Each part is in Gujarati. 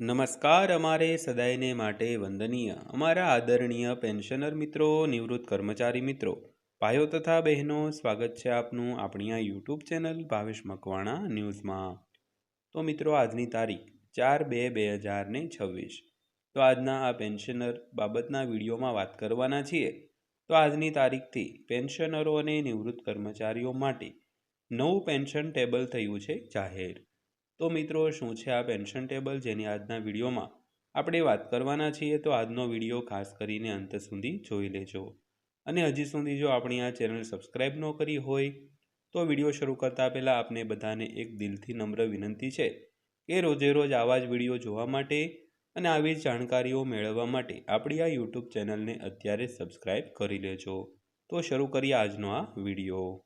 નમસ્કાર અમારે સદાયને માટે વંદનીય. અમારા આદરણીય પેન્શનર મિત્રો, નિવૃત્ત કર્મચારી મિત્રો, ભાઈઓ તથા બહેનો, સ્વાગત છે આપનું આપણી આ યુટ્યુબ ચેનલ ભાવેશ મકવાણા ન્યૂઝમાં. તો મિત્રો, આજની તારીખ ચાર બે બે હજાર ને છવ્વીસ. તો આજના આ પેન્શનર બાબતના વિડીયોમાં વાત કરવાના છીએ. તો આજની તારીખથી પેન્શનરો અને નિવૃત્ત કર્મચારીઓ માટે નવું પેન્શન ટેબલ થયું છે જાહેર. તો મિત્રો, શું છે આ પેન્શન ટેબલ જેની આજના વિડીયોમાં? આપણે વાત કરવાના છીએ તો આજનો વીડિયો ખાસ કરીને અંત સુધી જોઈ લેજો. અને હજી સુધી જો આપણી આ ચેનલ સબસ્ક્રાઈબ ન કરી હોય, તો વીડિયો શરૂ કરતાં પહેલાં આપને બધાને એક દિલથી નમ્ર વિનંતી છે કે રોજે રોજ આવા જ વીડિયો જોવા માટે અને આવી જ જાણકારીઓ મેળવવા માટે આપણી આ યુટ્યુબ ચેનલને અત્યારે સબસ્ક્રાઈબ કરી લેજો. તો શરૂ કરીએ આજનો આ વીડિયો.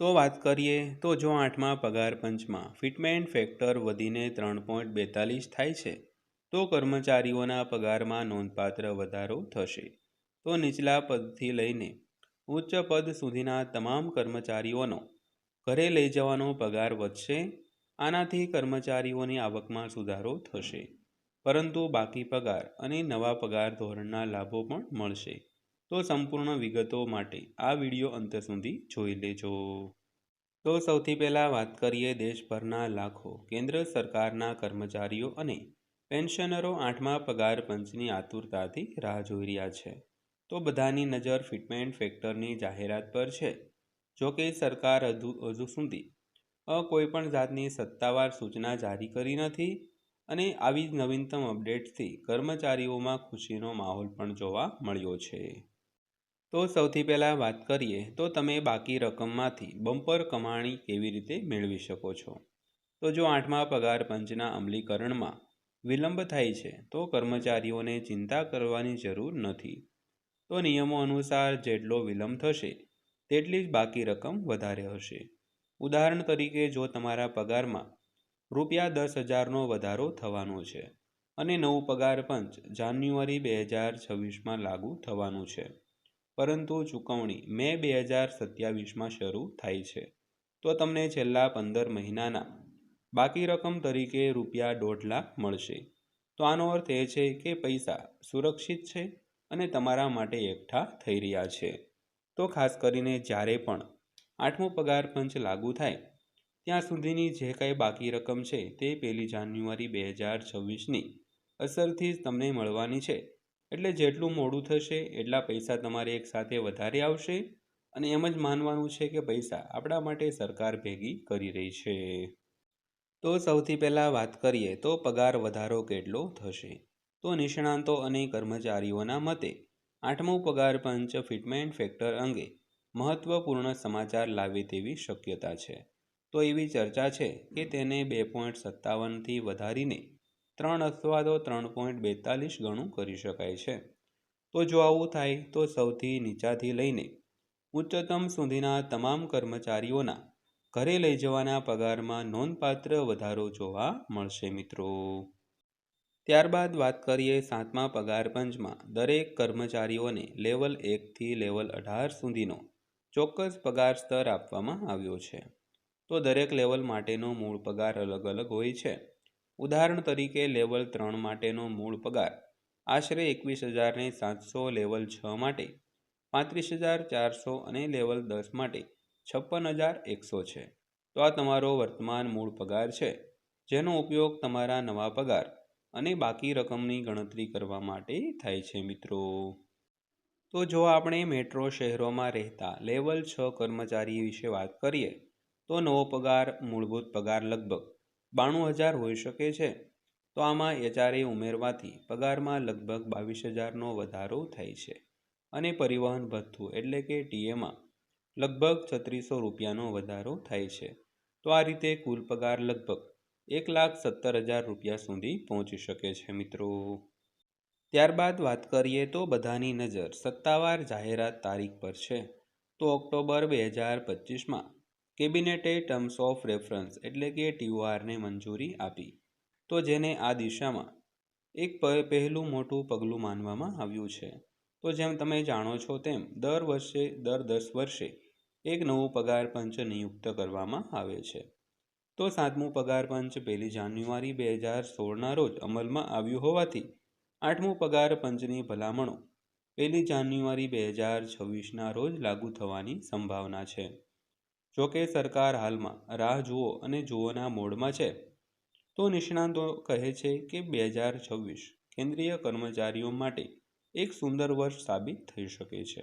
તો વાત કરીએ તો જો આઠમા પગાર પંચમાં ફિટમેન્ટ ફેક્ટર વધીને ત્રણ પોઈન્ટ બેતાલીસ થાય છે, તો કર્મચારીઓના પગારમાં નોંધપાત્ર વધારો થશે. તો નીચલા પદથી લઈને ઉચ્ચ પદ સુધીના તમામ કર્મચારીઓનો ઘરે લઈ જવાનો પગાર વધશે, આનાથી કર્મચારીઓની આવકમાં સુધારો થશે. પરંતુ બાકી પગાર અને નવા પગાર ધોરણના લાભો પણ મળશે. તો સંપૂર્ણ વિગતો માટે આ વીડિયો અંત સુધી જોઈ લેજો. તો સૌથી પહેલાં વાત કરીએ દેશભરના લાખો કેન્દ્ર સરકારના કર્મચારીઓ અને પેન્શનરો આઠમા પગાર પંચની આતુરતાથી રાહ જોઈ રહ્યા છે. તો બધાની નજર ફિટમેન્ટ ફેક્ટરની જાહેરાત પર છે. જો કે સરકાર હજુ હજુ સુધી કોઈ પણ જાતની સત્તાવાર સૂચના જારી કરી નથી અને આવી જ નવીનતમ અપડેટ્સથી કર્મચારીઓમાં ખુશીનો માહોલ પણ જોવા મળ્યો છે. તો સૌથી પહેલાં વાત કરીએ, તો તમે બાકી રકમમાંથી બમ્પર કમાણી કેવી રીતે મેળવી શકો છો? તો જો આઠમા પગાર પંચના અમલીકરણમાં વિલંબ થાય છે, તો કર્મચારીઓને ચિંતા કરવાની જરૂર નથી. તો નિયમો અનુસાર જેટલો વિલંબ થશે, તેટલી જ બાકી રકમ વધારે હશે. ઉદાહરણ તરીકે, જો તમારા પગારમાં રૂપિયા દસ હજારનો વધારો થવાનો છે અને નવું પગાર પંચ જાન્યુઆરી બે હજાર છવ્વીસમાં લાગુ થવાનું છે પરંતુ ચૂકવણી મે બે હજાર સત્યાવીસમાં શરૂ થાય છે. તો તમને છેલ્લા પંદર મહિનાના બાકી રકમ તરીકે રૂપિયા દોઢ લાખ મળશે. તો આનો અર્થ એ છે કે પૈસા સુરક્ષિત છે અને તમારા માટે એકઠા થઈ રહ્યા છે. તો ખાસ કરીને જ્યારે પણ આઠમો પગાર પંચ લાગુ થાય, ત્યાં સુધીની જે કાંઈ બાકી રકમ છે તે પહેલી જાન્યુઆરી બે હજાર છવ્વીસની અસરથી જ તમને મળવાની છે. એટલે જેટલું મોડું થશે, એટલા પૈસા તમારે એકસાથે વધારે આવશે. અને એમ જ માનવાનું છે કે પૈસા આપણા માટે સરકાર ભેગી કરી રહી છે. તો સૌથી પહેલાં વાત કરીએ તો પગાર વધારો કેટલો થશે? તો નિષ્ણાંતો અને કર્મચારીઓના મતે, આઠમું પગાર પંચ ફિટમેન્ટ ફેક્ટર અંગે મહત્વપૂર્ણ સમાચાર લાવે તેવી શક્યતા છે. તો એવી ચર્ચા છે કે તેને બે પોઈન્ટ સત્તાવનથી વધારીને ત્રણ અથવા તો ત્રણ પોઈન્ટ બેતાલીસ ગણું કરી શકાય છે. તો જો આવું થાય, તો સૌથી નીચાથી લઈને ઉચ્ચતમ સુધીના તમામ કર્મચારીઓના ઘરે લઈ જવાના પગારમાં નોંધપાત્ર વધારો જોવા મળશે મિત્રો. ત્યારબાદ વાત કરીએ સાતમા પગાર પંચમાં. દરેક કર્મચારીઓને લેવલ એકથી લેવલ અઢાર સુધીનો ચોક્કસ પગાર સ્તર આપવામાં આવ્યો છે. તો દરેક લેવલ માટેનો મૂળ પગાર અલગ અલગ હોય છે. ઉદાહરણ તરીકે લેવલ ત્રણ માટેનો મૂળ પગાર, આશરે એકવીસ હજારને સાતસો લેવલ છ માટે, પાંત્રીસ હજાર ચારસો અને લેવલ દસ માટે છપ્પન હજાર એકસો છે. તો આ તમારો વર્તમાન મૂળ પગાર છે, જેનો ઉપયોગ તમારા નવા પગાર અને બાકી રકમની ગણતરી કરવા માટે થાય છે, મિત્રો. તો જો આપણે મેટ્રો શહેરોમાં રહેતા લેવલ છ કર્મચારી વિશે વાત કરીએ, તો નવો પગાર મૂળભૂત પગાર લગભગ બાણું હજાર હોઈ શકે છે. તો આમાં એચઆરએ ઉમેરવાથી પગારમાં લગભગ બાવીસ હજારનો વધારો થાય છે. અને પરિવહન ભથ્થું એટલે કે ટીએમાં લગભગ છત્રીસો રૂપિયાનો વધારો થાય છે. તો આ રીતે કુલ પગાર લગભગ એક લાખ સત્તર હજાર રૂપિયા સુધી પહોંચી શકે છે, મિત્રો. ત્યારબાદ વાત કરીએ તો બધાની નજર સત્તાવાર જાહેરાત તારીખ પર છે. તો ઓક્ટોબર બે હજાર પચીસમાં કેબિનેટે ટર્મ્સ ઓફ રેફરન્સ એટલે કે ટીઓઆરને મંજૂરી આપી. તો જેને આ દિશામાં એક પહેલું મોટું પગલું માનવામાં આવ્યું છે. તો જેમ તમે જાણો છો તેમ દર વર્ષે, દર દસ વર્ષે એક નવું પગાર પંચ નિયુક્ત કરવામાં આવે છે. તો સાતમું પગાર પંચ પહેલી જાન્યુઆરી બે હજાર સોળના રોજ અમલમાં આવ્યું હોવાથી આઠમું પગાર પંચની ભલામણો પહેલી જાન્યુઆરી બે હજાર છવ્વીસના રોજ લાગુ થવાની સંભાવના છે. જોકે સરકાર હાલમાં રાહ જુઓ અને જુઓના મોડમાં છે, તો નિષ્ણાંતો કહે છે કે બે હજાર છવ્વીસ કેન્દ્રીય કર્મચારીઓ માટે એક સુંદર વર્ષ સાબિત થઈ શકે છે.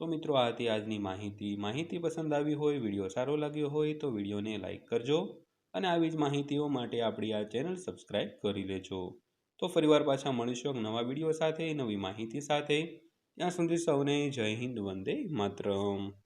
તો મિત્રો, આ હતી આજની માહિતી. માહિતી પસંદ આવી હોય, વીડિયો સારો લાગ્યો હોય, તો વિડીયોને લાઇક કરજો અને આવી જ માહિતીઓ માટે આપણી આ ચેનલ સબસ્ક્રાઈબ કરી લેજો. તો ફરીવાર પાછા મળીશું એક નવા વીડિયો સાથે, નવી માહિતી સાથે. ત્યાં સુધી સૌને જય હિન્દ, વંદે માતરમ.